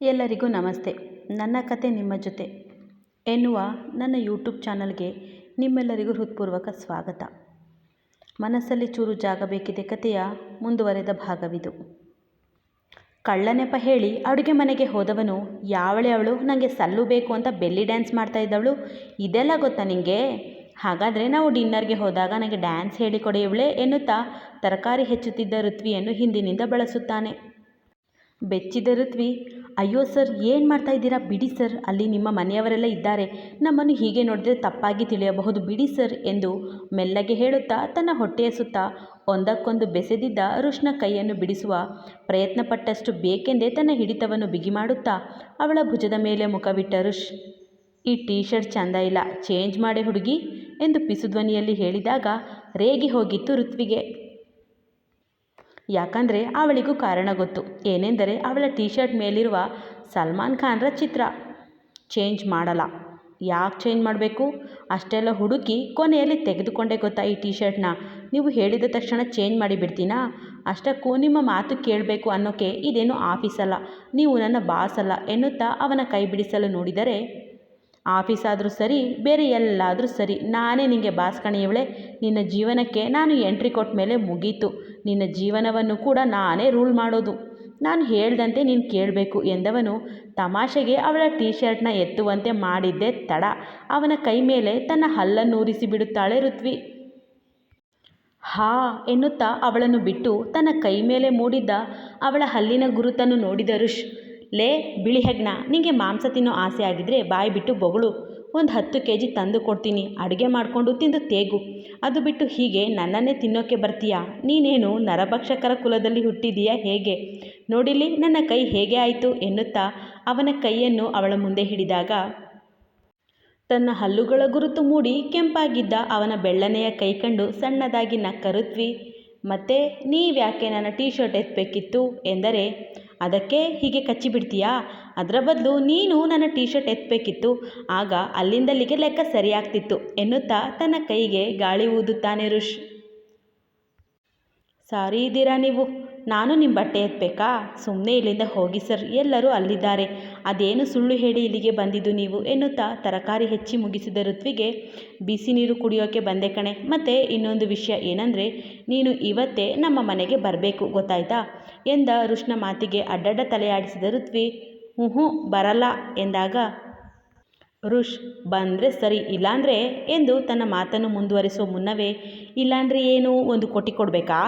ಎಲ್ಲರಿಗೂ ನಮಸ್ತೆ. ನನ್ನ ಕತೆ ನಿಮ್ಮ ಜೊತೆ. ಎನ್ನುವ ನನ್ನ ಯೂಟ್ಯೂಬ್ ಚಾನಲ್ಗೆ ನಿಮ್ಮೆಲ್ಲರಿಗೂ ಹೃತ್ಪೂರ್ವಕ ಸ್ವಾಗತ. ಮನಸ್ಸಲ್ಲಿ ಚೂರು ಜಾಗ ಬೇಕಿದೆ ಕತೆಯ ಮುಂದುವರೆದ ಭಾಗವಿದು. ಕಳ್ಳನೆಪ ಹೇಳಿ ಅಡುಗೆ ಮನೆಗೆ ಹೋದವನು, ಯಾವಳೆ ಅವಳು? ನನಗೆ ಸಲ್ಲು ಬೇಕು ಅಂತ ಬೆಲ್ಲಿ ಡ್ಯಾನ್ಸ್ ಮಾಡ್ತಾ ಇದ್ದವಳು. ಇದೆಲ್ಲ ಗೊತ್ತಾ ನಿನಗೆ ಹಾಗಾದರೆ ನಾವು ಡಿನ್ನರ್ಗೆ ಹೋದಾಗ ನನಗೆ ಡ್ಯಾನ್ಸ್ ಹೇಳಿಕೊಡೆ ಇವಳೆ ಎನ್ನುತ್ತಾ ತರಕಾರಿ ಹೆಚ್ಚುತ್ತಿದ್ದ ಋತ್ವಿಯನ್ನು ಹಿಂದಿನಿಂದ ಬಳಸುತ್ತಾನೆ. ಬೆಚ್ಚಿದ ಋತ್ವಿ ಅಯ್ಯೋ ಸರ್, ಏನು ಮಾಡ್ತಾ ಇದ್ದೀರಾ? ಬಿಡಿ ಸರ್, ಅಲ್ಲಿ ನಿಮ್ಮ ಮನೆಯವರೆಲ್ಲ ಇದ್ದಾರೆ. ನಮ್ಮನ್ನು ಹೀಗೆ ನೋಡಿದ್ರೆ ತಪ್ಪಾಗಿ ತಿಳಿಯಬಹುದು. ಬಿಡಿ ಸರ್ ಎಂದು ಮೆಲ್ಲಗೆ ಹೇಳುತ್ತಾ ತನ್ನ ಹೊಟ್ಟೆಯ ಸುತ್ತ ಒಂದಕ್ಕೊಂದು ಬೆಸೆದಿದ್ದ ರುಷ್ನ ಕೈಯನ್ನು ಬಿಡಿಸುವ ಪ್ರಯತ್ನಪಟ್ಟಷ್ಟು ಬೇಕೆಂದೇ ತನ್ನ ಹಿಡಿತವನ್ನು ಬಿಗಿ ಮಾಡುತ್ತಾ ಅವಳ ಭುಜದ ಮೇಲೆ ಮುಖವಿಟ್ಟ ರುಷ್ ಈ ಟೀ ಶರ್ಟ್ ಚೆಂದ ಇಲ್ಲ, ಚೇಂಜ್ ಮಾಡಿ ಹುಡುಗಿ ಎಂದು ಪಿಸುಧ್ವನಿಯಲ್ಲಿ ಹೇಳಿದಾಗ ರೇಗಿ ಹೋಗಿತ್ತು ಋತ್ವಿಗೆ. ಯಾಕಂದರೆ ಅವಳಿಗೂ ಕಾರಣ ಗೊತ್ತು. ಏನೆಂದರೆ ಅವಳ ಟೀ ಶರ್ಟ್ ಮೇಲಿರುವ ಸಲ್ಮಾನ್ ಖಾನ್ರ ಚಿತ್ರ ಚೇಂಜ್ ಮಾಡಲ್ಲ. ಯಾಕೆ ಚೇಂಜ್ ಮಾಡಬೇಕು? ಅಷ್ಟೆಲ್ಲ ಹುಡುಕಿ ಕೊನೆಯಲ್ಲಿ ತೆಗೆದುಕೊಂಡೆ ಗೊತ್ತಾ ಈ ಟೀ ಶರ್ಟ್ನ ನೀವು ಹೇಳಿದ ತಕ್ಷಣ ಚೇಂಜ್ ಮಾಡಿಬಿಡ್ತೀನಾ ಅಷ್ಟಕ್ಕೂ ನಿಮ್ಮ ಮಾತು ಕೇಳಬೇಕು ಅನ್ನೋಕ್ಕೆ ಇದೇನು ಆಫೀಸಲ್ಲ. ನೀವು ನನ್ನ ಬಾಸ್ ಅಲ್ಲ ಎನ್ನುತ್ತಾ ಅವನ ಕೈ ಬಿಡಿಸಲು ನೋಡಿದರೆ ಆಫೀಸ್ ಆದರೂ ಸರಿ, ಬೇರೆ ಎಲ್ಲಾದರೂ ಸರಿ. ನಾನೇ ನಿನಗೆ ಬಾಸ್ ಕಣೆಯವಳೆ ನಿನ್ನ ಜೀವನಕ್ಕೆ ನಾನು ಎಂಟ್ರಿ ಕೊಟ್ಟ ಮೇಲೆ ಮುಗೀತು. ನಿನ್ನ ಜೀವನವನ್ನು ಕೂಡ ನಾನೇ ರೂಲ್ ಮಾಡೋದು. ನಾನು ಹೇಳ್ದಂತೆ ನೀನು ಕೇಳಬೇಕು ಎಂದವನು ತಮಾಷೆಗೆ ಅವಳ ಟೀ ಶರ್ಟ್ನ ಎತ್ತುವಂತೆ ಮಾಡಿದ್ದೆ ತಡ. ಅವನ ಕೈ ಮೇಲೆ ತನ್ನ ಹಲ್ಲನ್ನೂರಿಸಿ ಬಿಡುತ್ತಾಳೆ ಋತ್ವಿ. ಹಾ, ಎನ್ನುತ್ತಾ ಅವಳನ್ನು ಬಿಟ್ಟು ತನ್ನ ಕೈ ಮೇಲೆ ಮೂಡಿದ್ದ ಅವಳ ಹಲ್ಲಿನ ಗುರುತನ್ನು ನೋಡಿದ ಋಷ್. ಲೇ, ಬಿಳಿ ಹೆಗ್ಣ ನಿಂಗೆ ಮಾಂಸ ತಿನ್ನೋ ಆಸೆ ಆಗಿದ್ರೆ ಬಾಯಿ ಬಿಟ್ಟು ಬೊಗಳು. ಒಂದು ಹತ್ತು ಕೆ ಜಿ ತಂದು ಕೊಡ್ತೀನಿ, ಅಡುಗೆ ಮಾಡಿಕೊಂಡು ತಿಂದು ತೇಗು. ಅದು ಬಿಟ್ಟು ಹೀಗೆ ನನ್ನನ್ನೇ ತಿನ್ನೋಕ್ಕೆ ಬರ್ತೀಯಾ? ನೀನೇನು ನರಭಕ್ಷಕರ ಕುಲದಲ್ಲಿ ಹುಟ್ಟಿದೀಯಾ ಹೇಗೆ? ನೋಡಿಲಿ ನನ್ನ ಕೈ ಹೇಗೆ ಆಯಿತು? ಎನ್ನುತ್ತಾ ಅವನ ಕೈಯನ್ನು ಅವಳ ಮುಂದೆ ಹಿಡಿದಾಗ, ತನ್ನ ಹಲ್ಲುಗಳ ಗುರುತು ಮೂಡಿ ಕೆಂಪಾಗಿದ್ದ ಅವನ ಬೆಳ್ಳನೆಯ ಕೈ ಕಂಡು ಸಣ್ಣದಾಗಿ ನಕ್ಕರುತ್ವಿ ಮತ್ತೆ ನೀವ್ಯಾಕೆ ನನ್ನ ಟೀ ಶರ್ಟ್ ಎತ್ತಬೇಕಿತ್ತು ಎಂದರೆ ಅದಕ್ಕೆ ಹೀಗೆ ಕಚ್ಚಿಬಿಡ್ತೀಯಾ ಅದರ ಬದಲು ನೀನು ನನ್ನ ಟೀ ಶರ್ಟ್ ಎತ್ತಬೇಕಿತ್ತು ಆಗ ಅಲ್ಲಿಂದಲ್ಲಿಗೆ ಲೆಕ್ಕ ಸರಿಯಾಗ್ತಿತ್ತು ಎನ್ನುತ್ತಾ ತನ್ನ ಕೈಗೆ ಗಾಳಿ ಊದುತ್ತಾನೆ ರುಷ್ ಸಾರಿ ಇದ್ದೀರಾ ನೀವು? ನಾನು ನಿಮ್ಮ ಬಟ್ಟೆ ಎತ್ತಬೇಕಾ ಸುಮ್ಮನೆ ಇಲ್ಲಿಂದ ಹೋಗಿ ಸರ್. ಎಲ್ಲರೂ ಅಲ್ಲಿದ್ದಾರೆ. ಅದೇನು ಸುಳ್ಳು ಹೇಳಿ ಇಲ್ಲಿಗೆ ಬಂದಿದ್ದು ನೀವು ಎನ್ನುತ್ತಾ ತರಕಾರಿ ಹೆಚ್ಚಿ ಮುಗಿಸಿದ ಋತ್ವಿಗೆ ಬಿಸಿ ನೀರು ಕುಡಿಯೋಕ್ಕೆ ಬಂದೆ ಕಣೆ. ಮತ್ತು ಇನ್ನೊಂದು ವಿಷಯ ಏನಂದರೆ, ನೀನು ಇವತ್ತೇ ನಮ್ಮ ಮನೆಗೆ ಬರಬೇಕು ಗೊತ್ತಾಯ್ತಾ? ಎಂದ ಋಷ್ನ ಮಾತಿಗೆ ಅಡ್ಡಡ್ಡ ತಲೆಯಾಡಿಸಿದ ಋತ್ವಿ ಹ್ಞೂ ಬರಲ್ಲ ಎಂದಾಗ, ಋಷ್, ಬಂದರೆ ಸರಿ, ಇಲ್ಲಾಂದರೆ ಎಂದು ತನ್ನ ಮಾತನ್ನು ಮುಂದುವರಿಸುವ ಮುನ್ನವೇ, ಇಲ್ಲಾಂದರೆ ಏನು, ಒಂದು ಕೊಟ್ಟಿ ಕೊಡಬೇಕಾ?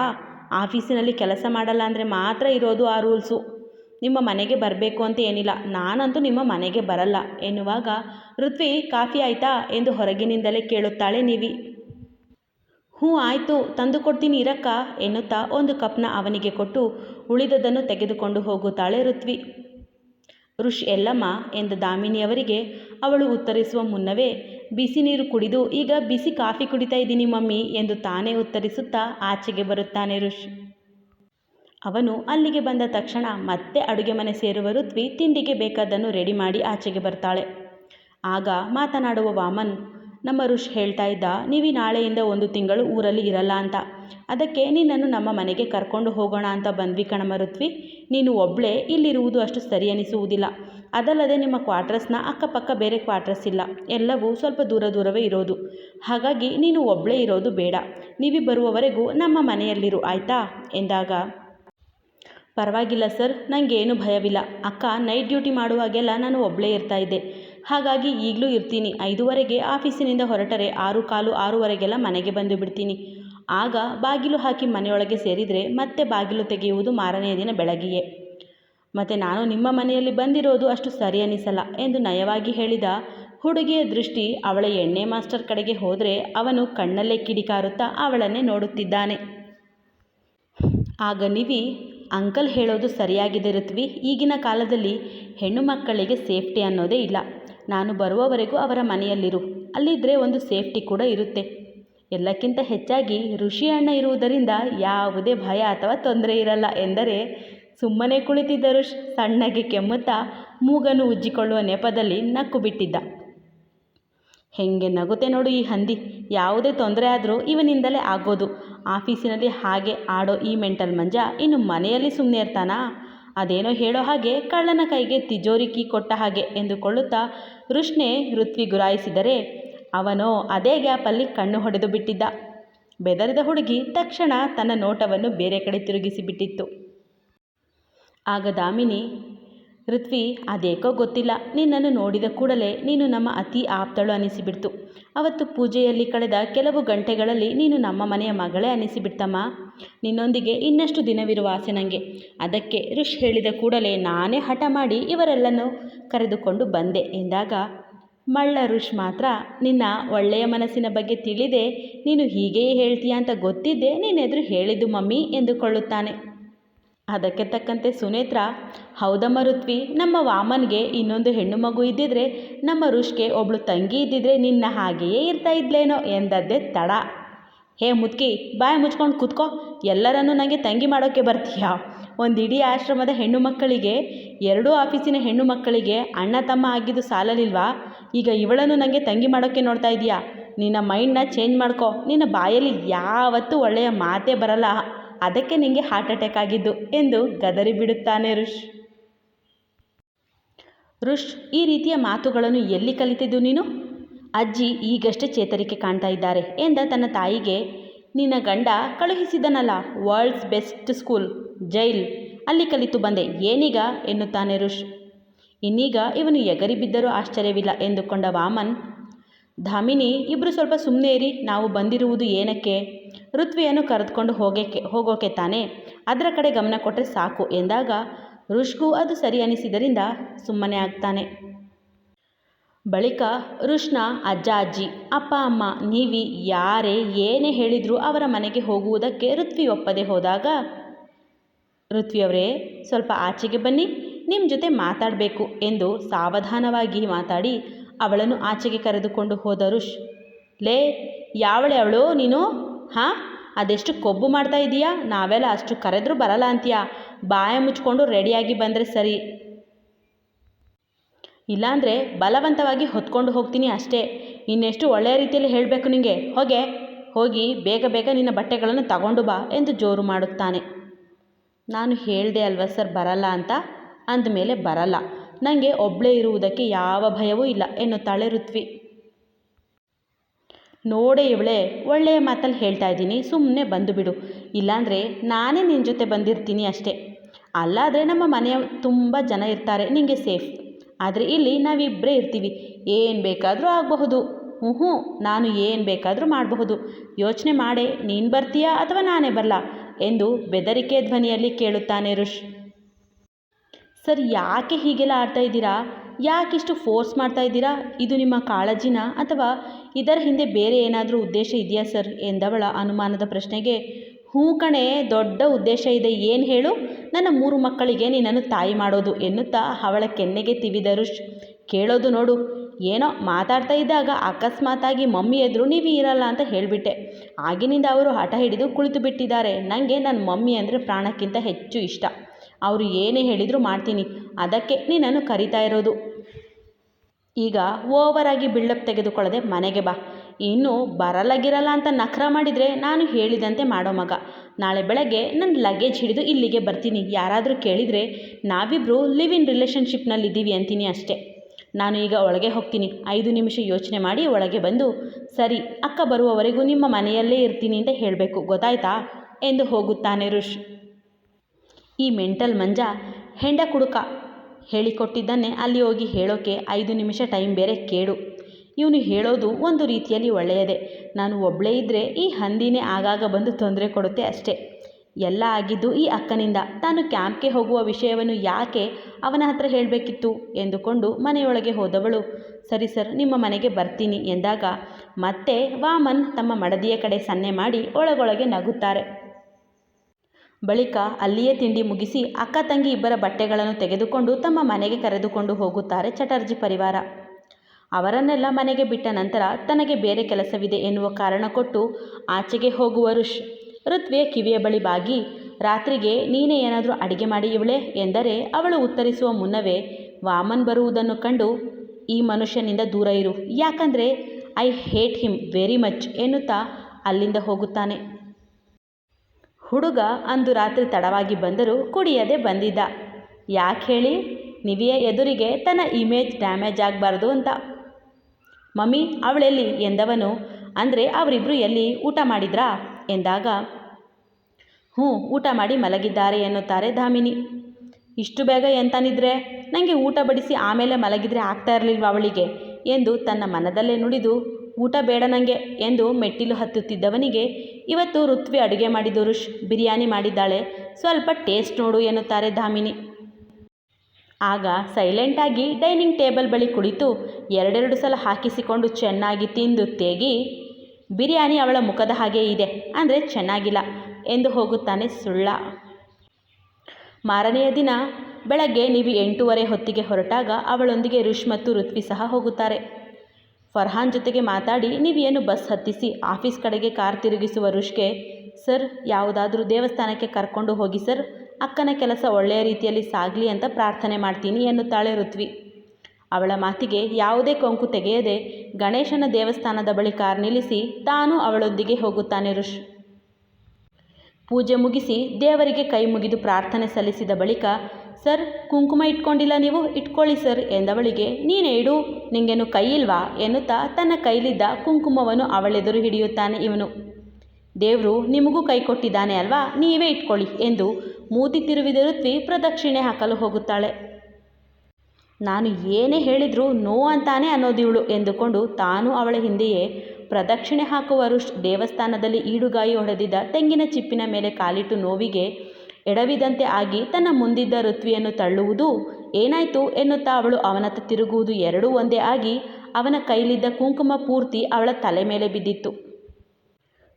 ಆಫೀಸಿನಲ್ಲಿ ಕೆಲಸ ಮಾಡಲ್ಲ ಅಂದರೆ ಮಾತ್ರ ಇರೋದು ಆ ರೂಲ್ಸು. ನಿಮ್ಮ ಮನೆಗೆ ಬರಬೇಕು ಅಂತ ಏನಿಲ್ಲ, ನಾನಂತೂ ನಿಮ್ಮ ಮನೆಗೆ ಬರಲ್ಲ ಎನ್ನುವಾಗ ಋತ್ವಿ, ಕಾಫಿ ಆಯಿತಾ? ಎಂದು ಹೊರಗಿನಿಂದಲೇ ಕೇಳುತ್ತಾಳೆ ನೀವಿ. ಹ್ಞೂ ಆಯಿತು, ತಂದು ಕೊಡ್ತೀನಿ ಇರಕ್ಕ ಎನ್ನುತ್ತಾ ಒಂದು ಕಪ್ನ ಅವನಿಗೆ ಕೊಟ್ಟು ಉಳಿದದನ್ನು ತೆಗೆದುಕೊಂಡು ಹೋಗುತ್ತಾಳೆ ಋತ್ವಿ. ಋಷ್ ಎಲ್ಲಮ್ಮ ಎಂದ ದಾಮಿನಿಯವರಿಗೆ ಅವಳು ಉತ್ತರಿಸುವ ಮುನ್ನವೇ, ಬಿಸಿ ನೀರು ಕುಡಿದು ಈಗ ಬಿಸಿ ಕಾಫಿ ಕುಡಿತಾ ಇದ್ದೀನಿ ಮಮ್ಮಿ ಎಂದು ತಾನೇ ಉತ್ತರಿಸುತ್ತಾ ಆಚೆಗೆ ಬರುತ್ತಾನೆ ಋಷ್. ಅವನು ಅಲ್ಲಿಗೆ ಬಂದ ತಕ್ಷಣ ಮತ್ತೆ ಅಡುಗೆ ಮನೆ ಸೇರುವ ಋತ್ವಿ ತಿಂಡಿಗೆ ಬೇಕಾದ್ದನ್ನು ರೆಡಿ ಮಾಡಿ ಆಚೆಗೆ ಬರ್ತಾಳೆ. ಆಗ ಮಾತನಾಡುವ ವಾಮನ್ ನಮ್ಮ ಋಷ್ ಹೇಳ್ತಾ ಇದ್ದ, ನೀವು ನಾಳೆಯಿಂದ ಒಂದು ತಿಂಗಳು ಊರಲ್ಲಿ ಇರಲ್ಲ ಅಂತ. ಅದಕ್ಕೆ ನಿನ್ನನ್ನು ನಮ್ಮ ಮನೆಗೆ ಕರ್ಕೊಂಡು ಹೋಗೋಣ ಅಂತ ಬಂದ್ವಿ ಕಣಮ್ಮ ಋತ್ವಿ. ನೀನು ಒಬ್ಬಳೇ ಇಲ್ಲಿರುವುದು ಅಷ್ಟು ಸರಿ ಅನಿಸುವುದಿಲ್ಲ. ಅದಲ್ಲದೆ ನಿಮ್ಮ ಕ್ವಾರ್ಟರ್ಸ್ನ ಅಕ್ಕಪಕ್ಕ ಬೇರೆ ಕ್ವಾರ್ಟರ್ಸ್ ಇಲ್ಲ. ಎಲ್ಲವೂ ಸ್ವಲ್ಪ ದೂರ ದೂರವೇ ಇರೋದು. ಹಾಗಾಗಿ ನೀನು ಒಬ್ಬಳೇ ಇರೋದು ಬೇಡ. ನೀವಿ ಬರುವವರೆಗೂ ನಮ್ಮ ಮನೆಯಲ್ಲಿರು, ಆಯಿತಾ? ಎಂದಾಗ, ಪರವಾಗಿಲ್ಲ ಸರ್ ನನಗೇನು ಭಯವಿಲ್ಲ. ಅಕ್ಕ ನೈಟ್ ಡ್ಯೂಟಿ ಮಾಡುವಾಗೆಲ್ಲ ನಾನು ಒಬ್ಬಳೇ ಇರ್ತಾ ಇದ್ದೆ. ಹಾಗಾಗಿ ಈಗಲೂ ಇರ್ತೀನಿ. ಐದುವರೆಗೆ ಆಫೀಸಿನಿಂದ ಹೊರಟರೆ, ಆರು ಕಾಲು ಆರೂವರೆಗೆಲ್ಲ ಮನೆಗೆ ಬಂದು ಬಿಡ್ತೀನಿ. ಆಗ ಬಾಗಿಲು ಹಾಕಿ ಮನೆಯೊಳಗೆ ಸೇರಿದರೆ ಮತ್ತೆ ಬಾಗಿಲು ತೆಗೆಯುವುದು ಮಾರನೆಯ ದಿನ ಬೆಳಗ್ಗೆಯೇ. ಮತ್ತು ನಾನು ನಿಮ್ಮ ಮನೆಯಲ್ಲಿ ಬಂದಿರೋದು ಅಷ್ಟು ಸರಿ ಅನಿಸಲ್ಲ ಎಂದು ನಯವಾಗಿ ಹೇಳಿದ ಹುಡುಗಿಯ ದೃಷ್ಟಿ ಅವಳ ಎಣ್ಣೆ ಮಾಸ್ಟರ್ ಕಡೆಗೆ ಹೋದರೆ ಅವನು ಕಣ್ಣಲ್ಲೇ ಕಿಡಿಕಾರುತ್ತಾ ಅವಳನ್ನೇ ನೋಡುತ್ತಿದ್ದಾನೆ. ಆಗ ನಿವಿ, ಅಂಕಲ್ ಹೇಳೋದು ಸರಿಯಾಗಿದೆ ಋತ್ವಿ, ಈಗಿನ ಕಾಲದಲ್ಲಿ ಹೆಣ್ಣು ಮಕ್ಕಳಿಗೆ ಸೇಫ್ಟಿ ಅನ್ನೋದೇ ಇಲ್ಲ. ನಾನು ಬರುವವರೆಗೂ ಅವರ ಮನೆಯಲ್ಲಿರು. ಅಲ್ಲಿದ್ದರೆ ಒಂದು ಸೇಫ್ಟಿ ಕೂಡ ಇರುತ್ತೆ. ಎಲ್ಲಕ್ಕಿಂತ ಹೆಚ್ಚಾಗಿ ಋಷಿ ಅಣ್ಣ ಇರುವುದರಿಂದ ಯಾವುದೇ ಭಯ ಅಥವಾ ತೊಂದರೆ ಇರಲ್ಲ ಎಂದರೆ ಸುಮ್ಮನೆ ಕುಳಿತಿದ್ದರು ಸಣ್ಣಗೆ ಕೆಮ್ಮುತ್ತಾ ಮೂಗನ್ನು ಉಜ್ಜಿಕೊಳ್ಳುವ ನೆಪದಲ್ಲಿ ನಕ್ಕು ಬಿಟ್ಟಿದ್ದ ಹೆಂಗೆ ನಗುತ್ತೆ ನೋಡು ಈ ಹಂದಿ. ಯಾವುದೇ ತೊಂದರೆ ಆದರೂ ಇವನಿಂದಲೇ ಆಗೋದು. ಆಫೀಸಿನಲ್ಲಿ ಹಾಗೆ ಆಡೋ ಈ ಮೆಂಟಲ್ ಮಂಜ ಇನ್ನು ಮನೆಯಲ್ಲಿ ಸುಮ್ಮನೆ ಇರ್ತಾನಾ? ಅದೇನೋ ಹೇಳೋ ಹಾಗೆ ಕಳ್ಳನ ಕೈಗೆ ತಿಜೋರಿ ಕೀ ಕೊಟ್ಟ ಹಾಗೆ ಎಂದುಕೊಳ್ಳುತ್ತಾ ರುಷ್ಣೆ ಋತ್ವಿ ಗುರಾಯಿಸಿದರೆ, ಅವನೋ ಅದೇ ಗ್ಯಾಪಲ್ಲಿ ಕಣ್ಣು ಹೊಡೆದು ಬಿಟ್ಟಿದ್ದ. ಬೆದರಿದ ಹುಡುಗಿ ತಕ್ಷಣ ತನ್ನ ನೋಟವನ್ನು ಬೇರೆ ಕಡೆ ತಿರುಗಿಸಿ ಬಿಟ್ಟಿತ್ತು. ಆಗ ದಾಮಿನಿ ಋತ್ವಿ, ಅದೇಕೋ ಗೊತ್ತಿಲ್ಲ. ನಿನ್ನನ್ನು ನೋಡಿದ ಕೂಡಲೇ ನೀನು ನಮ್ಮ ಅತಿ ಆಪ್ತಳು ಅನಿಸಿಬಿಡ್ತು. ಅವತ್ತು ಪೂಜೆಯಲ್ಲಿ ಕಳೆದ ಕೆಲವು ಗಂಟೆಗಳಲ್ಲಿ ನೀನು ನಮ್ಮ ಮನೆಯ ಮಗಳೇ ಅನಿಸಿಬಿಡ್ತಮ್ಮ. ನಿನ್ನೊಂದಿಗೆ ಇನ್ನಷ್ಟು ದಿನವಿರುವ ಆಸೆ ನನಗೆ ಅದಕ್ಕೆ ಋಷ್ ಹೇಳಿದ ಕೂಡಲೇ ನಾನೇ ಹಠ ಮಾಡಿ ಇವರೆಲ್ಲನೂ ಕರೆದುಕೊಂಡು ಬಂದೆ ಎಂದಾಗ, ಮಳ್ಳ ಋಷ್ ಮಾತ್ರ, ನಿನ್ನ ಒಳ್ಳೆಯ ಮನಸ್ಸಿನ ಬಗ್ಗೆ ತಿಳಿದೆ, ನೀನು ಹೀಗೆಯೇ ಹೇಳ್ತೀಯ ಅಂತ ಗೊತ್ತಿದ್ದೆ ನೀನೆದುರು ಹೇಳಿದ್ದು ಮಮ್ಮಿ ಎಂದುಕೊಳ್ಳುತ್ತಾನೆ. ಅದಕ್ಕೆ ತಕ್ಕಂತೆ ಸುನೇತ್ರ ಹೌದಮ್ಮ ಋತ್ವಿ ನಮ್ಮ ವಾಮನ್ಗೆ ಇನ್ನೊಂದು ಹೆಣ್ಣು ಮಗು ಇದ್ದಿದ್ರೆ, ನಮ್ಮ ಋಷ್ಗೆ ಒಬ್ಳು ತಂಗಿ ಇದ್ದಿದ್ರೆ ನಿನ್ನ ಹಾಗೆಯೇ ಇರ್ತಾ ಇದ್ಲೇನೋ? ಎಂದದ್ದೇ ತಡ. ಹೇ ಮುದ್ಕಿ ಬಾಯಿ ಮುಚ್ಕೊಂಡು ಕೂತ್ಕೋ. ಎಲ್ಲರನ್ನೂ ನನಗೆ ತಂಗಿ ಮಾಡೋಕ್ಕೆ ಬರ್ತೀಯಾ? ಒಂದು ಇಡೀ ಆಶ್ರಮದ ಹೆಣ್ಣು ಮಕ್ಕಳಿಗೆ, ಎರಡೂ ಆಫೀಸಿನ ಹೆಣ್ಣು ಮಕ್ಕಳಿಗೆ ಅಣ್ಣ ತಮ್ಮ ಆಗಿದ್ದು ಸಾಲಲಿಲ್ವಾ? ಈಗ ಇವಳನ್ನು ನನಗೆ ತಂಗಿ ಮಾಡೋಕ್ಕೆ ನೋಡ್ತಾ ಇದೀಯಾ ನಿನ್ನ ಮೈಂಡ್ನ ಚೇಂಜ್ ಮಾಡ್ಕೋ. ನಿನ್ನ ಬಾಯಲ್ಲಿ ಯಾವತ್ತೂ ಒಳ್ಳೆಯ ಮಾತೇ ಬರಲ್ಲ. ಅದಕ್ಕೆ ನಿಮಗೆ ಹಾರ್ಟ್ ಅಟ್ಯಾಕ್ ಆಗಿದ್ದು ಎಂದು ಗದರಿ ಬಿಡುತ್ತಾನೆ ರುಷ್. ರುಷ್, ಈ ರೀತಿಯ ಮಾತುಗಳನ್ನು ಎಲ್ಲಿ ಕಲಿತಿದ್ದು ನೀನು? ಅಜ್ಜಿ ಈಗಷ್ಟೇ ಚೇತರಿಕೆ ಕಾಣ್ತಾ ಇದ್ದಾರೆ ಎಂದ ತನ್ನ ತಾಯಿಗೆ, ನಿನ್ನ ಗಂಡ ಕಳುಹಿಸಿದನಲ್ಲ ವರ್ಲ್ಡ್ಸ್ ಬೆಸ್ಟ್ ಸ್ಕೂಲ್ ಜೈಲ್ ಅಲ್ಲಿ ಕಲಿತು ಬಂದೆ, ಏನೀಗ? ಎನ್ನುತ್ತಾನೆ ರುಷ್. ಇನ್ನೀಗ ಇವನು ಎಗರಿ ಬಿದ್ದರೂ ಆಶ್ಚರ್ಯವಿಲ್ಲ ಎಂದುಕೊಂಡ ವಾಮನ್ ಧಾಮಿನಿ ಇಬ್ಬರು ಸ್ವಲ್ಪ ಸುಮ್ಮನೆ ಇರಿ, ನಾವು ಬಂದಿರುವುದು ಏನಕ್ಕೆ? ಋತ್ವಿಯನ್ನು ಕರೆದುಕೊಂಡು ಹೋಗೋಕೆ ಹೋಗೋಕೆ ತಾನೇ? ಅದರ ಕಡೆ ಗಮನ ಕೊಟ್ಟರೆ ಸಾಕು ಎಂದಾಗ ಋಷ್ಗೂ ಅದು ಸರಿ ಅನಿಸಿದರಿಂದ ಸುಮ್ಮನೆ ಆಗ್ತಾನೆ. ಬಳಿಕ ಋಷ್ನ ಅಜ್ಜ, ಅಜ್ಜಿ, ಅಪ್ಪ, ಅಮ್ಮ, ನೀವಿ, ಯಾರೇ, ಏನೇ ಹೇಳಿದರೂ ಅವರ ಮನೆಗೆ ಹೋಗುವುದಕ್ಕೆ ಋತ್ವಿ ಒಪ್ಪದೆ ಹೋದಾಗ ಋತ್ವಿಯವರೇ ಸ್ವಲ್ಪ ಆಚೆಗೆ ಬನ್ನಿ ನಿಮ್ಮ ಜೊತೆ ಮಾತಾಡಬೇಕು ಎಂದು ಸಾವಧಾನವಾಗಿ ಮಾತಾಡಿ ಅವಳನ್ನು ಆಚೆಗೆ ಕರೆದುಕೊಂಡು ಹೋದ ಋಷ್ ಲೇ, ಯಾವಳೆ ಅವಳು ನೀನು? ಹಾಂ, ಅದೆಷ್ಟು ಕೊಬ್ಬು ಮಾಡ್ತಾ ಇದೀಯಾ? ನಾವೆಲ್ಲ ಅಷ್ಟು ಕರೆದ್ರೂ ಬರಲ್ಲ ಅಂತೀಯಾ? ಬಾಯ ಮುಚ್ಕೊಂಡು ರೆಡಿಯಾಗಿ ಬಂದರೆ ಸರಿ. ಇಲ್ಲಾಂದರೆ ಬಲವಂತವಾಗಿ ಹೊತ್ಕೊಂಡು ಹೋಗ್ತೀನಿ ಅಷ್ಟೇ. ಇನ್ನೆಷ್ಟು ಒಳ್ಳೆಯ ರೀತಿಯಲ್ಲಿ ಹೇಳಬೇಕು ನಿನಗೆ ಹೋಗೆ. ಹೋಗಿ ಬೇಗ ಬೇಗ ನಿನ್ನ ಬಟ್ಟೆಗಳನ್ನು ತಗೊಂಡು ಬಾ ಎಂದು ಜೋರು ಮಾಡುತ್ತಾನೆ. ನಾನು ಹೇಳಿದೆ ಅಲ್ವಾ ಸರ್ ಬರಲ್ಲ ಅಂತ? ಅಂದಮೇಲೆ ಬರಲ್ಲ. ನನಗೆ ಒಬ್ಬಳೇ ಇರುವುದಕ್ಕೆ ಯಾವ ಭಯವೂ ಇಲ್ಲ ಎನ್ನುತ್ತಾಳೆ ಋತ್ವಿ ನೋಡೇ ಇವಳೆ, ಒಳ್ಳೆಯ ಮಾತಲ್ಲಿ ಹೇಳ್ತಾ ಇದ್ದೀನಿ ಸುಮ್ಮನೆ ಬಂದು ಬಿಡು. ಇಲ್ಲಾಂದರೆ ನಾನೇ ನಿನ್ನ ಜೊತೆ ಬಂದಿರ್ತೀನಿ ಅಷ್ಟೇ. ಅಲ್ಲಾದರೆ ನಮ್ಮ ಮನೆಯ ತುಂಬ ಜನ ಇರ್ತಾರೆ ನಿಮಗೆ ಸೇಫ್. ಆದರೆ ಇಲ್ಲಿ ನಾವಿಬ್ಬರೇ ಇರ್ತೀವಿ, ಏನು ಬೇಕಾದರೂ ಆಗಬಹುದು. ಹ್ಞೂ ನಾನು ಏನು ಬೇಕಾದರೂ ಮಾಡಬಹುದು. ಯೋಚನೆ ಮಾಡೇ, ನೀನು ಬರ್ತೀಯಾ ಅಥವಾ ನಾನೇ ಬರಲಾ? ಎಂದು ಬೆದರಿಕೆ ಧ್ವನಿಯಲ್ಲಿ ಕೇಳುತ್ತಾನೆ ಋಷ್ ಸರ್, ಯಾಕೆ ಹೀಗೆಲ್ಲ ಆಡ್ತಾ ಇದ್ದೀರಾ? ಯಾಕಿಷ್ಟು ಫೋರ್ಸ್ ಮಾಡ್ತಾ ಇದ್ದೀರಾ? ಇದು ನಿಮ್ಮ ಕಾಳಜಿನ? ಅಥವಾ ಇದರ ಹಿಂದೆ ಬೇರೆ ಏನಾದರೂ ಉದ್ದೇಶ ಇದೆಯಾ ಸರ್? ಎಂದವಳ ಅನುಮಾನದ ಪ್ರಶ್ನೆಗೆ, ಹ್ಞೂ ಕಣೆ, ದೊಡ್ಡ ಉದ್ದೇಶ ಇದೆ, ಏನು ಹೇಳು? ನನ್ನ ಮೂರು ಮಕ್ಕಳಿಗೆ ನಿನ್ನನ್ನು ತಾಯಿ ಮಾಡೋದು ಎನ್ನುತ್ತಾ ಅವಳ ಕೆನ್ನೆಗೆ ತಿವಿದರು ಕೇಳೋದು ನೋಡು, ಏನೋ ಮಾತಾಡ್ತಾ ಇದ್ದಾಗ ಅಕಸ್ಮಾತಾಗಿ ಮಮ್ಮಿ ಎದುರು ನೀವು ಇರಲ್ಲ ಅಂತ ಹೇಳಿಬಿಟ್ಟೆ. ಆಗಿನಿಂದ ಅವರು ಹಠ ಹಿಡಿದು ಕುಳಿತು ಬಿಟ್ಟಿದ್ದಾರೆ ನನಗೆ ನನ್ನ ಮಮ್ಮಿ ಅಂದರೆ ಪ್ರಾಣಕ್ಕಿಂತ ಹೆಚ್ಚು ಇಷ್ಟ. ಅವರು ಏನೇ ಹೇಳಿದರೂ ಮಾಡ್ತೀನಿ. ಅದಕ್ಕೆ ನಿನ್ನನ್ನು ಕರಿತಾ ಇರೋದು. ಈಗ ಓವರಾಗಿ ಬಿಲ್ಡಪ್ ತೆಗೆದುಕೊಳ್ಳದೆ ಮನೆಗೆ ಬಾ. ಇನ್ನು ಬರಲಾಗಿರಲ್ಲ ಅಂತ ನಖರ ಮಾಡಿದರೆ ನಾನು ಹೇಳಿದಂತೆ ಮಾಡೋ ಮಗ. ನಾಳೆ ಬೆಳಗ್ಗೆ ನನ್ನ ಲಗೇಜ್ ಹಿಡಿದು ಇಲ್ಲಿಗೆ ಬರ್ತೀನಿ. ಯಾರಾದರೂ ಕೇಳಿದರೆ ನಾವಿಬ್ಬರು ಲಿವ್ ಇನ್ ರಿಲೇಷನ್ಶಿಪ್ನಲ್ಲಿದ್ದೀವಿ ಅಂತೀನಿ ಅಷ್ಟೇ. ನಾನು ಈಗ ಒಳಗೆ ಹೋಗ್ತೀನಿ. ಐದು ನಿಮಿಷ ಯೋಚನೆ ಮಾಡಿ ಒಳಗೆ ಬಂದು, ಸರಿ, ಅಕ್ಕ ಬರುವವರೆಗೂ ನಿಮ್ಮ ಮನೆಯಲ್ಲೇ ಇರ್ತೀನಿ ಅಂತ ಹೇಳಬೇಕು. ಗೊತ್ತಾಯ್ತಾ? ಎಂದು ಹೋಗುತ್ತಾನೆ ಋಷ್. ಈ ಮೆಂಟಲ್ ಮಂಜ ಹೆಂಡ ಕುಡುಕ ಹೇಳಿಕೊಟ್ಟಿದ್ದನ್ನೇ ಅಲ್ಲಿ ಹೋಗಿ ಹೇಳೋಕೆ ಐದು ನಿಮಿಷ ಟೈಮ್ ಬೇರೆ ಕೇಡು. ಇವನು ಹೇಳೋದು ಒಂದು ರೀತಿಯಲ್ಲಿ ಒಳ್ಳೆಯದೇ. ನಾನು ಒಬ್ಬಳೇ ಇದ್ದರೆ ಈ ಹಂದಿನೇ ಆಗಾಗ ಬಂದು ತೊಂದರೆ ಕೊಡುತ್ತೆ ಅಷ್ಟೇ. ಎಲ್ಲ ಆಗಿದ್ದು ಈ ಅಕ್ಕನಿಂದ. ತಾನು ಕ್ಯಾಂಪ್ಗೆ ಹೋಗುವ ವಿಷಯವನ್ನು ಯಾಕೆ ಅವನ ಹತ್ರ ಹೇಳಬೇಕಿತ್ತು? ಎಂದುಕೊಂಡು ಮನೆಯೊಳಗೆ ಹೋದವಳು. ಸರಿ ಸರ್, ನಿಮ್ಮ ಮನೆಗೆ ಬರ್ತೀನಿ ಎಂದಾಗ ಮತ್ತೆ ವಾಮನ್ ತಮ್ಮ ಮಡದಿಯ ಕಡೆ ಸನ್ನೆ ಮಾಡಿ ಒಳಗೊಳಗೆ ನಗುತ್ತಾರೆ. ಬಳಿಕ ಅಲ್ಲಿಯೇ ತಿಂಡಿ ಮುಗಿಸಿ ಅಕ್ಕ ತಂಗಿ ಇಬ್ಬರ ಬಟ್ಟೆಗಳನ್ನು ತೆಗೆದುಕೊಂಡು ತಮ್ಮ ಮನೆಗೆ ಕರೆದುಕೊಂಡು ಹೋಗುತ್ತಾರೆ ಚಟರ್ಜಿ ಪರಿವಾರ. ಅವರನ್ನೆಲ್ಲ ಮನೆಗೆ ಬಿಟ್ಟ ನಂತರ ತನಗೆ ಬೇರೆ ಕೆಲಸವಿದೆ ಎನ್ನುವ ಕಾರಣ ಕೊಟ್ಟು ಆಚೆಗೆ ಹೋಗುವ ಋಷ್. ಋತ್ವೆ ಕಿವಿಯ ಬಳಿ ಬಾಗಿ, ರಾತ್ರಿಗೆ ನೀನೇ ಏನಾದರೂ ಅಡಿಗೆ ಮಾಡಿ ಇವಳೆ? ಎಂದರೆ ಅವಳು ಉತ್ತರಿಸುವ ಮುನ್ನವೇ, ವಾಮನ್ ಬರುವುದನ್ನು ಕಂಡು ಈ ಮನುಷ್ಯನಿಂದ ದೂರ ಇರು. ಯಾಕಂದರೆ, I hate him very much ಎನ್ನುತ್ತಾ ಅಲ್ಲಿಂದ ಹೋಗುತ್ತಾನೆ. ಹುಡುಗ ಅಂದು ರಾತ್ರಿ ತಡವಾಗಿ ಬಂದರೂ ಕುಡಿಯದೆ ಬಂದಿದ್ದ. ಯಾಕೆ ಹೇಳಿ? ನಿವಿಯ ಎದುರಿಗೆ ತನ್ನ ಇಮೇಜ್ ಡ್ಯಾಮೇಜ್ ಆಗಬಾರ್ದು ಅಂತ. ಮಮ್ಮಿ, ಅವಳೆಲ್ಲಿ ಎಂದವನು? ಅಂದರೆ ಅವರಿಬ್ಬರು ಎಲ್ಲಿ ಊಟ ಮಾಡಿದ್ರಾ? ಎಂದಾಗ, ಹ್ಞೂ, ಊಟ ಮಾಡಿ ಮಲಗಿದ್ದಾರೆ ಎನ್ನುತ್ತಾರೆ ಧಾಮಿನಿ. ಇಷ್ಟು ಬೇಗ ಎಂತನಿದ್ರೆ? ನನಗೆ ಊಟ ಬಡಿಸಿ ಆಮೇಲೆ ಮಲಗಿದ್ರೆ ಆಗ್ತಾ ಇರಲಿಲ್ವ ಅವಳಿಗೆ? ಎಂದು ತನ್ನ ಮನದಲ್ಲೇ ನುಡಿದು ಊಟ ಬೇಡ ನನಗೆ ಎಂದು ಮೆಟ್ಟಿಲು ಹತ್ತುತ್ತಿದ್ದವನಿಗೆ, ಇವತ್ತು ಋತ್ವಿ ಅಡುಗೆ ಮಾಡಿದ್ದು ರುಷ್ ಬಿರಿಯಾನಿ ಮಾಡಿದ್ದಾಳೆ, ಸ್ವಲ್ಪ ಟೇಸ್ಟ್ ನೋಡು ಎನ್ನುತ್ತಾರೆ ಧಾಮಿನಿ. ಆಗ ಸೈಲೆಂಟಾಗಿ ಡೈನಿಂಗ್ ಟೇಬಲ್ ಬಳಿ ಕುಳಿತು ಎರಡೆರಡು ಸಲ ಹಾಕಿಸಿಕೊಂಡು ಚೆನ್ನಾಗಿ ತಿಂದು ತೇಗಿ, ಬಿರಿಯಾನಿ ಅವಳ ಮುಖದ ಹಾಗೆ ಇದೆ, ಅಂದರೆ ಚೆನ್ನಾಗಿಲ್ಲ ಎಂದು ಹೋಗುತ್ತಾನೆ ಸುಳ್ಳ. ಮಾರನೆಯ ದಿನ ಬೆಳಗ್ಗೆ ನೀವು ಎಂಟೂವರೆ ಹೊತ್ತಿಗೆ ಹೊರಟಾಗ ಅವಳೊಂದಿಗೆ ರುಷ್ ಮತ್ತು ಋತ್ವಿ ಸಹ ಹೋಗುತ್ತಾರೆ. ಫರ್ಹಾನ್ ಜೊತೆಗೆ ಮಾತಾಡಿ, ನೀವೇನು ಬಸ್ ಹತ್ತಿಸಿ, ಆಫೀಸ್ ಕಡೆಗೆ ಕಾರ್ ತಿರುಗಿಸುವ ರುಷ್ಗೆ ಸರ್, ಯಾವುದಾದ್ರೂ ದೇವಸ್ಥಾನಕ್ಕೆ ಕರ್ಕೊಂಡು ಹೋಗಿ ಸರ್. ಅಕ್ಕನ ಕೆಲಸ ಒಳ್ಳೆಯ ರೀತಿಯಲ್ಲಿ ಸಾಗಲಿ ಅಂತ ಪ್ರಾರ್ಥನೆ ಮಾಡ್ತೀನಿ ಎನ್ನುತ್ತಾಳೆ ಋತ್ವಿ. ಅವಳ ಮಾತಿಗೆ ಯಾವುದೇ ಕೊಂಕು ತೆಗೆಯದೆ ಗಣೇಶನ ದೇವಸ್ಥಾನದ ಬಳಿ ಕಾರ್ ನಿಲ್ಲಿಸಿ ತಾನು ಅವಳೊಂದಿಗೆ ಹೋಗುತ್ತಾನೆ ಋಷ್. ಪೂಜೆ ಮುಗಿಸಿ ದೇವರಿಗೆ ಕೈ ಮುಗಿದು ಪ್ರಾರ್ಥನೆ ಸಲ್ಲಿಸಿದ ಬಳಿಕ ಸರ್, ಕುಂಕುಮ ಇಟ್ಕೊಂಡಿಲ್ಲ ನೀವು? ಇಟ್ಕೊಳ್ಳಿ ಸರ್ ಎಂದವಳಿಗೆ, ನೀನೇ ಇಡು, ನಿಂಗೇನು ಇಲ್ವಾ ಎನ್ನುತ್ತಾ ತನ್ನ ಕೈಲಿದ್ದ ಕುಂಕುಮವನ್ನು ಅವಳೆದುರು ಹಿಡಿಯುತ್ತಾನೆ ಇವನು. ದೇವರು ನಿಮಗೂ ಕೈ ಕೊಟ್ಟಿದ್ದಾನೆ ಅಲ್ವಾ? ನೀವೇ ಇಟ್ಕೊಳ್ಳಿ ಎಂದು ಮೂತಿ ತಿರುವಿದ ಋತ್ವಿ ಪ್ರದಕ್ಷಿಣೆ ಹಾಕಲು ಹೋಗುತ್ತಾಳೆ. ನಾನು ಏನೇ ಹೇಳಿದರೂ ನೋ ಅಂತಾನೆ ಅನ್ನೋದಿವಳು ಎಂದುಕೊಂಡು ತಾನು ಅವಳ ಹಿಂದೆಯೇ ಪ್ರದಕ್ಷಿಣೆ ಹಾಕುವ ರುಷ್ ದೇವಸ್ಥಾನದಲ್ಲಿ ಈಡುಗಾಯಿ ಹೊಡೆದಿದ್ದ ತೆಂಗಿನ ಚಿಪ್ಪಿನ ಮೇಲೆ ಕಾಲಿಟ್ಟು ನೋವಿಗೆ ಎಡವಿದಂತೆ ಆಗಿ ತನ್ನ ಮುಂದಿದ್ದ ಋತ್ವಿಯನ್ನು ತಳ್ಳುವುದು ಏನಾಯಿತು ಎನ್ನುತ್ತಾ ಅವಳು ಅವನತ್ತ ತಿರುಗುವುದು ಎರಡೂ ಒಂದೇ ಆಗಿ ಅವನ ಕೈಲಿದ್ದ ಕುಂಕುಮ ಪೂರ್ತಿ ಅವಳ ತಲೆ ಮೇಲೆ ಬಿದ್ದಿತ್ತು.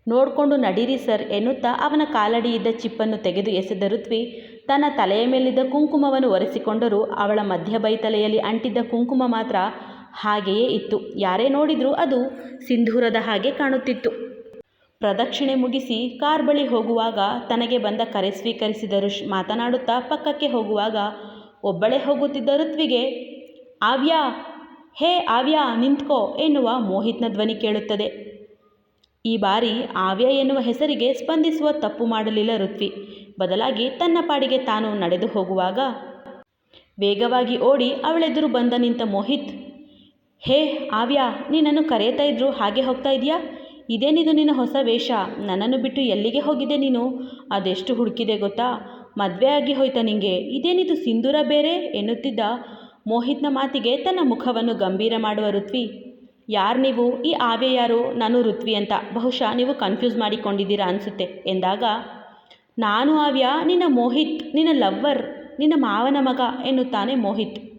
ನೋಡಿಕೊಂಡು ನಡೀರಿ ಸರ್ ಎನ್ನುತ್ತಾ ಅವನ ಕಾಲಡಿ ಇದ್ದ ಚಿಪ್ಪನ್ನು ತೆಗೆದು ಎಸೆದ ಋತ್ವಿ ತನ್ನ ತಲೆಯ ಮೇಲಿದ್ದ ಕುಂಕುಮವನ್ನು ಒರೆಸಿಕೊಂಡರೂ ಅವಳ ಮಧ್ಯ ಬೈತಲೆಯಲ್ಲಿ ಅಂಟಿದ್ದ ಕುಂಕುಮ ಮಾತ್ರ ಹಾಗೆಯೇ ಇತ್ತು. ಯಾರೇ ನೋಡಿದರೂ ಅದು ಸಿಂಧೂರದ ಹಾಗೆ ಕಾಣುತ್ತಿತ್ತು. ಪ್ರದಕ್ಷಿಣೆ ಮುಗಿಸಿ ಕಾರ್ ಬಳಿ ಹೋಗುವಾಗ ತನಗೆ ಬಂದ ಕರೆ ಸ್ವೀಕರಿಸಿದ ಋಷ್ ಮಾತನಾಡುತ್ತಾ ಪಕ್ಕಕ್ಕೆ ಹೋಗುವಾಗ ಒಬ್ಬಳೇ ಹೋಗುತ್ತಿದ್ದ ಋತ್ವಿಗೆ, ಆವ್ಯಾ, ಹೇ ಆವ್ಯಾ, ನಿಂತ್ಕೋ ಎನ್ನುವ ಮೋಹಿತ್ನ ಧ್ವನಿ ಕೇಳುತ್ತದೆ. ಈ ಬಾರಿ ಆವ್ಯ ಎನ್ನುವ ಹೆಸರಿಗೆ ಸ್ಪಂದಿಸುವ ತಪ್ಪು ಮಾಡಲಿಲ್ಲ ಋತ್ವಿ. ಬದಲಾಗಿ ತನ್ನ ಪಾಡಿಗೆ ತಾನು ನಡೆದು ಹೋಗುವಾಗ ವೇಗವಾಗಿ ಓಡಿ ಅವಳೆದುರು ಬಂದ ನಿಂತ ಮೋಹಿತ್, ಹೇ ಆವ್ಯಾ ನೀನನ್ನು ಕರೆಯುತ್ತಾ ಇದ್ರು ಹಾಗೆ ಹೋಗ್ತಾ ಇದೆಯಾ ಇದೇನಿದು ನಿನ್ನ ಹೊಸ ವೇಷ? ನನ್ನನ್ನು ಬಿಟ್ಟು ಎಲ್ಲಿಗೆ ಹೋಗಿದೆ ನೀನು? ಅದೆಷ್ಟು ಹುಡುಕಿದೆ ಗೊತ್ತಾ? ಮದುವೆ ಆಗಿ ಹೋಯ್ತಾ ನಿಂಗೆ. ಇದೇನಿದು ಸಿಂಧೂರ ಬೇರೆ? ಎನ್ನುತ್ತಿದ್ದ ಮೋಹಿತ್ನ ಮಾತಿಗೆ ತನ್ನ ಮುಖವನ್ನು ಗಂಭೀರ ಮಾಡುವ ಋತ್ವಿ. ಯಾರು ನೀವು? ಈ ಆವ್ಯ ಯಾರು? ನಾನು ಋತ್ವಿ ಅಂತ. ಬಹುಶಃ ನೀವು ಕನ್ಫ್ಯೂಸ್ ಮಾಡಿಕೊಂಡಿದ್ದೀರಾ ಅನಿಸುತ್ತೆ. ಎಂದಾಗ, ನಾನು ಆವ್ಯ ನಿನ್ನ ಮೋಹಿತ್, ನಿನ್ನ ಲವ್ವರ್, ನಿನ್ನ ಮಾವನ ಮಗ ಎನ್ನುತ್ತಾನೆ ಮೋಹಿತ್.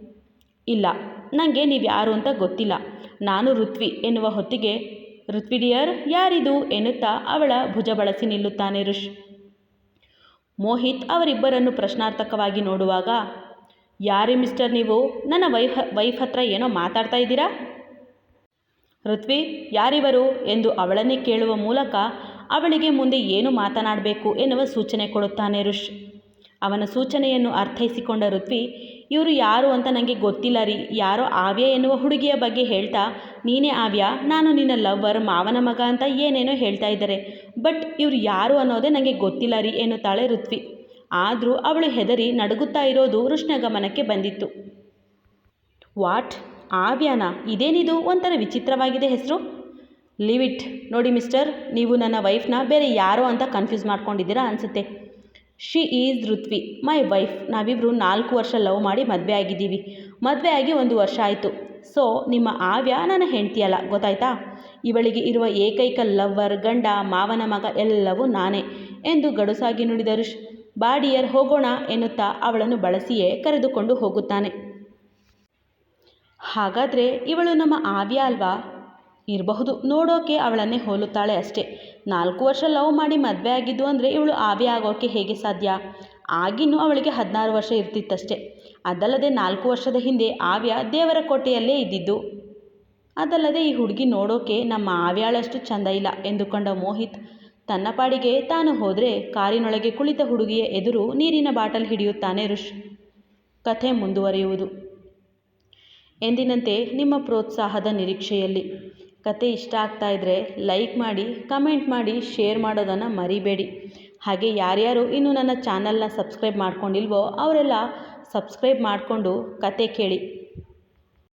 ಇಲ್ಲ ನನಗೆ ನೀವು ಯಾರು ಅಂತ ಗೊತ್ತಿಲ್ಲ. ನಾನು ಋತ್ವಿ ಎನ್ನುವ ಹೊತ್ತಿಗೆ ಋತ್ವಿ ಡಿಯರ್ ಯಾರಿದು ಎನ್ನುತ್ತಾ ಅವಳ ಭುಜ ಬಳಸಿ ನಿಲ್ಲುತ್ತಾನೆ ಋಷ್. ಮೋಹಿತ್ ಅವರಿಬ್ಬರನ್ನು ಪ್ರಶ್ನಾರ್ಥಕವಾಗಿ ನೋಡುವಾಗ, ಯಾರಿ ಮಿಸ್ಟರ್ ನೀವು, ನನ್ನ ವೈಫ್ ವೈಫ್ ಹತ್ರ ಏನೋ ಮಾತಾಡ್ತಾ ಇದ್ದೀರಾ? ಋತ್ವಿ, ಯಾರಿವರು ಎಂದು ಅವಳನ್ನೇ ಕೇಳುವ ಮೂಲಕ ಅವಳಿಗೆ ಮುಂದೆ ಏನು ಮಾತನಾಡಬೇಕು ಎನ್ನುವ ಸೂಚನೆ ಕೊಡುತ್ತಾನೆ ಋಷ್. ಅವನ ಸೂಚನೆಯನ್ನು ಅರ್ಥೈಸಿಕೊಂಡ ಋತ್ವಿ ಇವರು ಯಾರು ಅಂತ ನನಗೆ ಗೊತ್ತಿಲ್ಲ ರೀ. ಯಾರೋ ಆವ್ಯ ಎನ್ನುವ ಹುಡುಗಿಯ ಬಗ್ಗೆ ಹೇಳ್ತಾ, ನೀನೇ ಆವ್ಯ, ನಾನು ನಿನ್ನ ಲವ್ವರ್ ಮಾವನ ಮಗ ಅಂತ ಏನೇನೋ ಹೇಳ್ತಾ ಇದ್ದಾರೆ. ಬಟ್ ಇವರು ಯಾರು ಅನ್ನೋದೇ ನನಗೆ ಗೊತ್ತಿಲ್ಲ ರೀ ಎನ್ನುತ್ತಾಳೆ ಋತ್ವಿ. ಆದರೂ ಅವಳು ಹೆದರಿ ನಡುಗುತ್ತಾ ಇರೋದು ಋಷ್ಣ ಗಮನಕ್ಕೆ ಬಂದಿತ್ತು. ವಾಟ್? ಆವ್ಯಾನ? ಇದೇನಿದು? ಒಂಥರ ವಿಚಿತ್ರವಾಗಿದೆ ಹೆಸರು. ಲಿವಿಟ್ ನೋಡಿ ಮಿಸ್ಟರ್, ನೀವು ನನ್ನ ವೈಫ್ನ ಬೇರೆ ಯಾರೋ ಅಂತ ಕನ್ಫ್ಯೂಸ್ ಮಾಡ್ಕೊಂಡಿದ್ದೀರಾ ಅನಿಸುತ್ತೆ. She is Rithvi my wife ನಾವಿಬ್ಬರು ನಾಲ್ಕು ವರ್ಷ ಲವ್ ಮಾಡಿ ಮದುವೆ ಆಗಿದ್ದೀವಿ. ಮದುವೆ ಆಗಿ ಒಂದು ವರ್ಷ ಆಯಿತು. ಸೊ ನಿಮ್ಮ ಆವ್ಯ ನನ್ನ ಹೆಂಡ್ತಿಯಲ್ಲ ಗೊತ್ತಾಯ್ತಾ? ಇವಳಿಗೆ ಇರುವ ಏಕೈಕ ಲವ್ವರ್ ಗಂಡ, ಮಾವನ ಮಗ ಎಲ್ಲವೂ ನಾನೇ ಎಂದು ಗಡುಸಾಗಿ ನುಡಿದರು ಬಾಡಿಯರ್ ಹೋಗೋಣ ಎನ್ನುತ್ತಾ ಅವಳನ್ನು ಬಳಸಿಯೇ ಕರೆದುಕೊಂಡು ಹೋಗುತ್ತಾನೆ. ಹಾಗಾದರೆ ಇವಳು ನಮ್ಮ ಆವ್ಯ ಅಲ್ವಾ? ಇರಬಹುದು. ನೋಡೋಕೆ ಅವಳನ್ನೇ ಹೋಲುತ್ತಾಳೆ ಅಷ್ಟೇ. ನಾಲ್ಕು ವರ್ಷ ಲವ್ ಮಾಡಿ ಮದುವೆ ಆಗಿದ್ದು ಅಂದರೆ ಇವಳು ಆವಿ ಆಗೋಕೆ ಹೇಗೆ ಸಾಧ್ಯ? ಆಗಿನ್ನೂ ಅವಳಿಗೆ ಹದಿನಾರು ವರ್ಷ ಇರ್ತಿತ್ತಷ್ಟೆ. ಅದಲ್ಲದೆ ನಾಲ್ಕು ವರ್ಷದ ಹಿಂದೆ ಆವ್ಯ ದೇವರ ಕೋಟೆಯಲ್ಲೇ ಇದ್ದಿದ್ದು. ಅದಲ್ಲದೆ ಈ ಹುಡುಗಿ ನೋಡೋಕೆ ನಮ್ಮ ಆವ್ಯಾಳಷ್ಟು ಚಂದ ಇಲ್ಲ ಎಂದುಕೊಂಡ ಮೋಹಿತ್. ತನ್ನ ಪಾಡಿಗೆ ತಾನು ಹೋದರೆ ಕಾರಿನೊಳಗೆ ಕುಳಿತ ಹುಡುಗಿಯ ಎದುರು ನೀರಿನ ಬಾಟಲ್ ಹಿಡಿಯುತ್ತಾನೆ ಋಷ್. ಕಥೆ ಮುಂದುವರಿಯುವುದು. ಎಂದಿನಂತೆ ನಿಮ್ಮ ಪ್ರೋತ್ಸಾಹದ ನಿರೀಕ್ಷೆಯಲ್ಲಿ. ಕತೆ ಇಷ್ಟ ಆಗ್ತಾ ಇದ್ದರೆ ಲೈಕ್ ಮಾಡಿ ಕಮೆಂಟ್ ಮಾಡಿ ಶೇರ್ ಮಾಡೋದನ್ನು ಮರಿಬೇಡಿ. ಹಾಗೆ ಯಾರ್ಯಾರು ಇನ್ನೂ ನನ್ನ ಚಾನಲ್ನ ಸಬ್ಸ್ಕ್ರೈಬ್ ಮಾಡ್ಕೊಂಡಿಲ್ವೋ, ಅವರೆಲ್ಲ ಸಬ್ಸ್ಕ್ರೈಬ್ ಮಾಡಿಕೊಂಡು ಕತೆ ಕೇಳಿ.